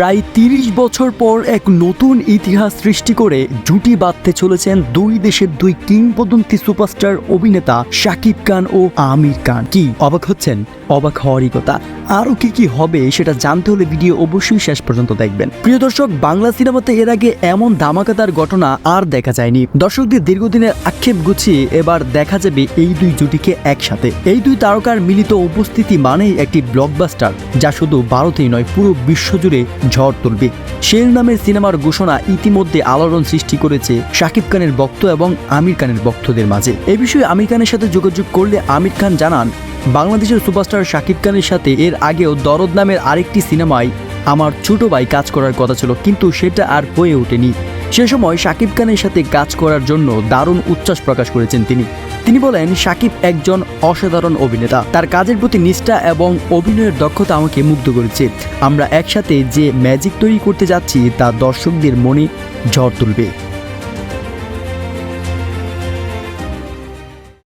প্রায় তিরিশ বছর পর এক নতুন ইতিহাস সৃষ্টি করে জুটি বাঁধতে চলেছেন দুই দেশের দুই কিংবদন্তি সুপারস্টার অভিনেতা শাকিব খান ও আমির খান। কি, অবাক হচ্ছেন? অবাক হওয়ারই কথা। আরও কি কি হবে সেটা জানতে হলে ভিডিও অবশ্যই শেষ পর্যন্ত দেখবেন। প্রিয় দর্শক, বাংলা সিনেমাতে এর আগে এমন ধামাকাদার ঘটনা আর দেখা যায়নি। দর্শকদের দীর্ঘদিনের আক্ষেপ গুছিয়ে এবার দেখা যাবে এই দুই জুটিকে একসাথে। এই দুই তারকার মিলিত উপস্থিতি মানেই একটি ব্লকবাস্টার যা শুধু ভারতেই নয়, পুরো বিশ্বজুড়ে ঝড় তুলবে। শের নামের সিনেমার ঘোষণা ইতিমধ্যে আলোড়ন সৃষ্টি করেছে শাকিব খানের ভক্ত এবং আমির খানের ভক্তদের মাঝে। এ বিষয়ে আমির খানের সাথে যোগাযোগ করলে আমির খান জানান বাংলাদেশের সুপারস্টার শাকিব খানের সাথে এর আগেও দরদ নামের আরেকটি সিনেমায় আমার ছোট ভাই কাজ করার কথা ছিল, কিন্তু সেটা আর হয়ে ওঠেনি। সে সময় শাকিব খানের সাথে কাজ করার জন্য দারুণ উচ্ছ্বাস প্রকাশ করেছেন তিনি। তিনি বলেন, শাকিব একজন অসাধারণ অভিনেতা। তার কাজের প্রতি নিষ্ঠা এবং অভিনয়ের দক্ষতা আমাকে মুগ্ধ করেছে। আমরা একসাথে যে ম্যাজিক তৈরি করতে যাচ্ছি, তা দর্শকদের মনে ঝড় তুলবে।